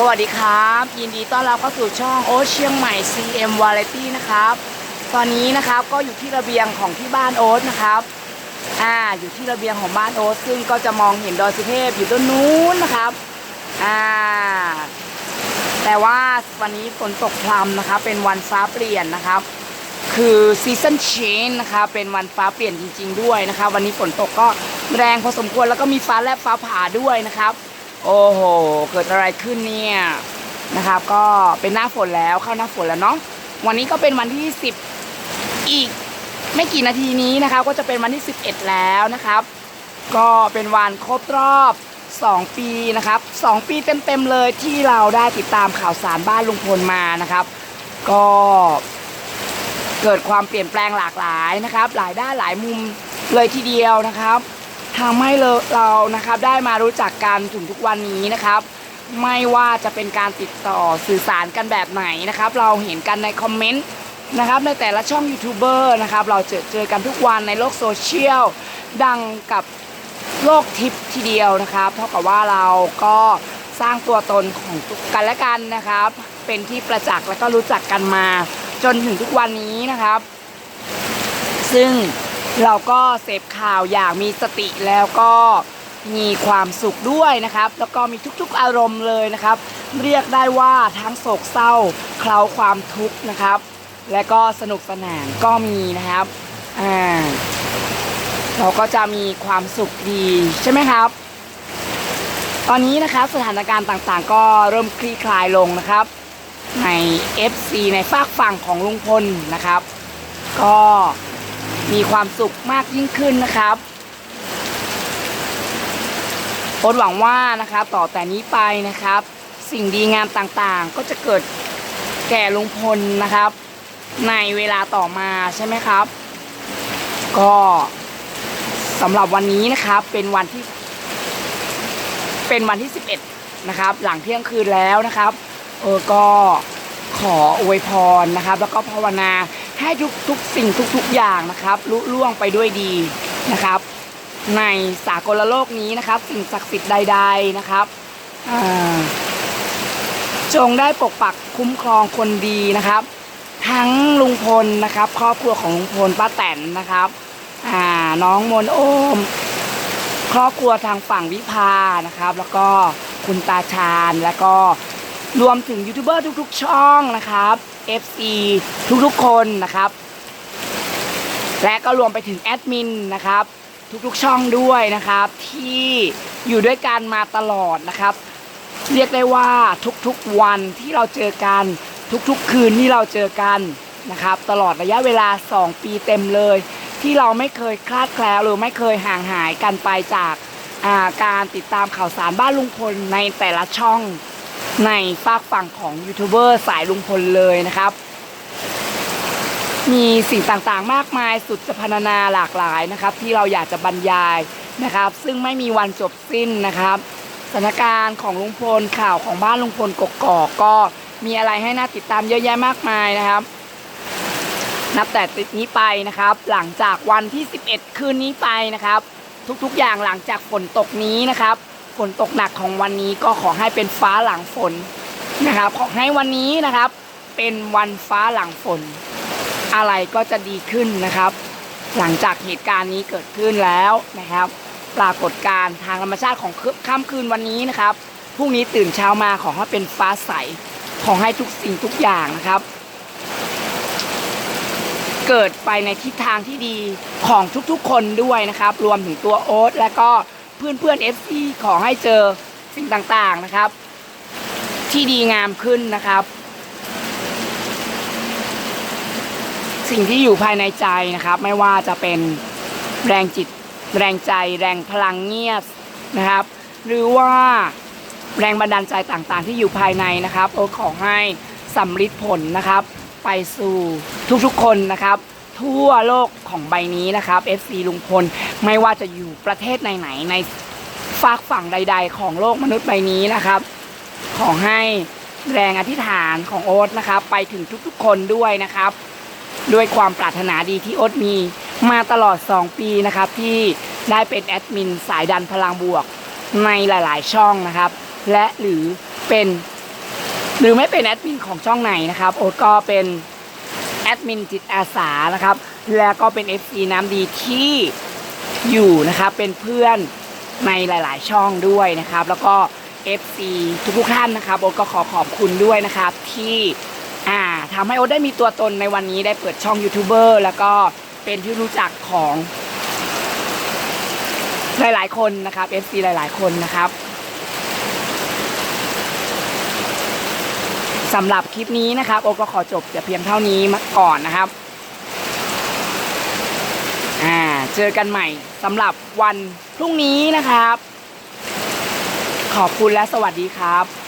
สวัสดีครับ ยินดีต้อนรับเข้าสู่ช่องโอตเชียงใหม่ CM Variety นะครับ ตอนนี้นะครับก็อยู่ที่ระเบียงของที่บ้านโอ๊ตนะครับอ่าอยู่ที่ระเบียงของบ้านโอ๊ตซึ่งก็จะมองเห็นดอยสุเทพอยู่ต้นนู้นนะครับอ่าแต่ว่าวันนี้ฝนตกพรำนะครับเป็นวันฟ้าเปลี่ยนนะครับ คือซีซันเชนนะคะเป็นวันฟ้าเปลี่ยนจริง ๆ ด้วยนะคะวันนี้ฝนตกก็แรงพอสมควรแล้วก็มีฟ้าแลบฟ้าผ่าด้วยนะครับ โอ้โห เกิดอะไรขึ้นเนี่ยนะครับ ก็เป็นหน้าฝนแล้วเข้าหน้าฝนแล้วเนาะวันนี้ก็เป็นวันที่ 10 อีกไม่กี่นาทีนี้นะครับก็จะเป็นวันที่ 11 แล้วนะครับ ก็เป็นวันครบรอบ 2 ปีนะครับ 2 ปีเต็มๆเลยที่เราได้ติดตามข่าวสารบ้านลุงพลมานะครับ ก็เกิดความเปลี่ยนแปลงหลากหลายนะครับ หลายด้านหลายมุมเลยทีเดียวนะครับ ทำให้เราเรานะครับได้มารู้จักกันถึงทุกวันนี้นะครับ ไม่ว่าจะเป็นการติดต่อสื่อสารกันแบบไหนนะครับ เราเห็นกันในคอมเมนต์นะครับในแต่ละช่องยูทูบเบอร์นะครับเราเจอเจอกันทุกวันในโลกโซเชียลดังกับโลกทิพย์ทีเดียวนะครับ เท่ากับว่าเราก็สร้างตัวตนของกันและกันนะครับ เป็นที่ประจักษ์และก็รู้จักกันมา จนถึงทุกวันนี้นะครับ ซึ่ง เราก็เสพข่าวอย่างมีสติแล้วก็มีความสุขด้วยนะครับ แล้วก็มีทุกๆอารมณ์เลยนะครับ เรียกได้ว่าทั้งโศกเศร้าเคล้าความทุกข์นะครับ และก็สนุกสนานก็มีนะครับอ่าเราก็จะมีความสุขดีใช่ไหมครับ ตอนนี้นะครับสถานการณ์ต่างๆ ก็เริ่มคลี่คลายลงนะครับ ใน FC ในฝากฝั่งของลุงพลนะครับ ก็ มีความสุขมากยิ่งขึ้นนะครับโอ๊ตหวังว่านะครับต่อแต่นี้ไปนะครับ สิ่งดีงามต่างๆ ก็จะเกิดแก่ลุงพลนะครับ ในเวลาต่อมาใช่ไหมครับ ก็สำหรับวันนี้นะครับเป็นวันที่ เป็นวันที่ 11 นะครับ หลังเที่ยงคืนแล้วนะครับ เออก็ขออวยพรนะครับ แล้วก็ภาวนา ให้ทุกทุกสิ่งทุกๆอย่างนะครับลุล่วงไปด้วยดีนะครับ ในสากลโลกนี้นะครับ สิ่งศักดิ์สิทธิ์ใด ๆนะครับจงได้ปกปักคุ้มครองคนดีนะครับ ทั้งลุงพลนะครับ ครอบครัวของลุงพลป้าแตนนะครับอ่าน้องมนโอม ครอบครัวทางฝั่งวิภานะครับ แล้วก็คุณตาชาญแล้วก็รวมถึงยูทูบเบอร์ทุก ๆ ช่องนะครับ FC ทุกๆคนนะครับ และก็รวมไปถึงแอดมินนะครับ ทุกๆช่องด้วยนะครับ ที่อยู่ด้วยกันมาตลอดนะครับ เรียกได้ว่าทุกๆวันที่เราเจอกันทุกๆ คืนที่เราเจอกันนะครับ ตลอดระยะเวลา 2 ปีเต็มเลย ที่เราไม่เคยคลาดแคลวหรือไม่เคยห่างหายกันไปจากาการติดตามข่าวสารบ้านลุงพลในแต่ละช่อง ในฝากฝั่งของยูทูบเบอร์สายลุงพลเลยนะครับ มีสิ่งต่างๆมากมายสุดจะพรรณนาหลากหลายนะครับ ที่เราอยากจะบรรยายนะครับ ซึ่งไม่มีวันจบสิ้นนะครับสถานการณ์ของลุงพลข่าวของบ้านลุงพลกกอกก็มีอะไรให้น่าติดตามเยอะแยะมากมายนะครับ นับแต่ติดนี้ไปนะครับ หลังจากวันที่ 11 คืนนี้ไปนะครับ ทุกๆอย่างหลังจากฝนตกนี้นะครับ ฝนตกหนักของวันนี้ก็ขอให้เป็นฟ้าหลังฝนนะครับ ขอให้วันนี้นะครับ เป็นวันฟ้าหลังฝน อะไรก็จะดีขึ้นนะครับ หลังจากเหตุการณ์นี้เกิดขึ้นแล้วนะครับ ปรากฏการณ์ทางธรรมชาติของค่ำคืนวันนี้นะครับพรุ่งนี้ตื่นเช้ามาขอให้เป็นฟ้าใสขอให้ทุกสิ่งทุกอย่างนะครับ เกิดไปในทิศทางที่ดีของทุกๆคนด้วยนะครับ รวมถึงตัวโอ๊ตและก็ เพื่อนเพื่อนๆ FC ขอให้เจอสิ่งต่างๆนะครับ ที่ดีงามขึ้นนะครับ สิ่งที่อยู่ภายในใจนะครับ ไม่ว่าจะเป็นแรงจิต แรงใจ แรงพลังเงียบนะครับ หรือว่าแรงบันดาลใจต่างๆ ที่อยู่ภายในนะครับโอขอให้สำลิดผลนะครับ ไปสู่ทุกๆคนนะครับ ทั่วโลกของใบนี้นะครับ FC ลุงพลไม่ว่าจะอยู่ประเทศไหนๆในฝากฝั่งใด ๆ ของโลกมนุษย์ใบนี้นะครับ ขอให้แรงอธิษฐานของโอ๊ตนะครับ ไปถึงทุกๆคนด้วยนะครับ ด้วยความปรารถนาดีที่โอ๊ตมีมาตลอด 2 ปีนะครับ ที่ได้เป็นแอดมินสายดันพลังบวกในหลายๆ ช่องนะครับ และหรือเป็น หรือไม่เป็นแอดมินของช่องไหนนะครับ โอ๊ตก็เป็น อดมินจิตอาสานะครับ แล้วก็เป็น FC น้ำดีที่อยู่นะครับเป็นเพื่อนในหลาย ๆ ช่องด้วยนะครับ แล้วก็ FC ทุกๆท่านนะครับโอ๊ตก็ขอขอบคุณด้วยนะครับ ที่อ่าทำให้โอ๊ตได้มีตัวตนในวันนี้ได้เปิดช่องยูทูบเบอร์แล้วก็เป็นที่รู้จักของหลาย ๆ คนนะครับ FC หลาย ๆ คนนะครับ สำหรับคลิปนี้นะครับโอก็ขอจบแต่เพียงเท่านี้มาก่อนนะครับอ่าเจอกันใหม่สำหรับวันพรุ่งนี้นะครับ ขอบคุณและสวัสดีครับ